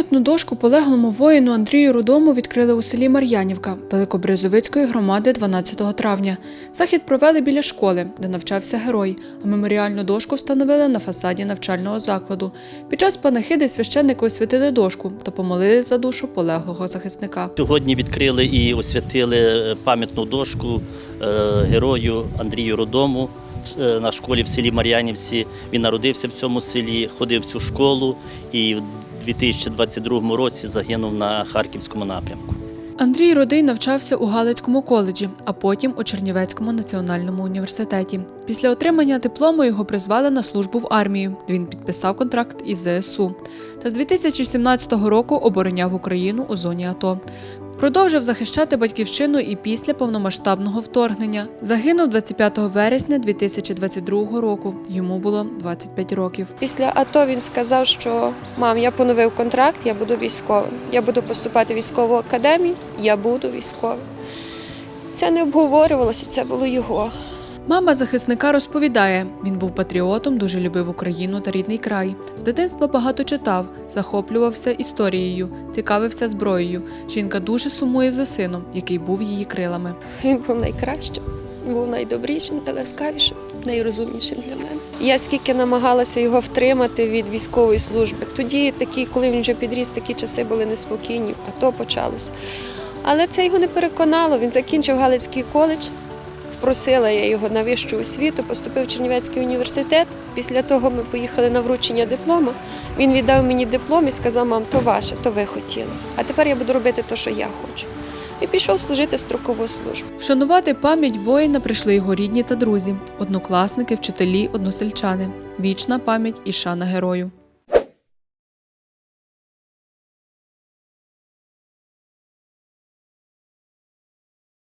Пам'ятну дошку полеглому воїну Андрію Рудому відкрили у селі Мар'янівка Великобрезовицької громади 12 травня. Захід провели біля школи, де навчався герой, а меморіальну дошку встановили на фасаді навчального закладу. Під час панахиди священники освятили дошку та помолились за душу полеглого захисника. Сьогодні відкрили і освятили е, пам'ятну дошку е, герою Андрію Родому в- е, на школі в селі Мар'янівці. Він народився в цьому селі, ходив в цю школу і 2022 році загинув на Харківському напрямку. Андрій Рудий навчався у Галицькому коледжі, а потім у Чернівецькому національному університеті. Після отримання диплому його призвали на службу в армію. Він підписав контракт із ЗСУ та з 2017 року обороняв Україну у зоні АТО. Продовжив захищати батьківщину і після повномасштабного вторгнення. Загинув 25 вересня 2022 року. Йому було 25 років. Після АТО він сказав, що мам, я поновив контракт, я буду військовим. Я буду поступати в військову академію, я буду військовим. Це не обговорювалося, це було його. Мама захисника розповідає, він був патріотом, дуже любив Україну та рідний край. З дитинства багато читав, захоплювався історією, цікавився зброєю. Жінка дуже сумує за сином, який був її крилами. Він був найкращим, був найдобрішим, найласкавішим, найрозумнішим для мене. Я скільки намагалася його втримати від військової служби. Тоді, такі, коли він вже підріс, такі часи були неспокійні, а то почалося. Але це його не переконало. Він закінчив Галицький коледж. Впросила я його на вищу освіту, поступив в Чернівецький університет. Після того ми поїхали на вручення диплома. Він віддав мені диплом і сказав: мам, то ваше, то ви хотіли. А тепер я буду робити те, що я хочу. І пішов служити строкову службу. Вшанувати пам'ять воїна прийшли його рідні та друзі, однокласники, вчителі, односельчани. Вічна пам'ять і шана герою.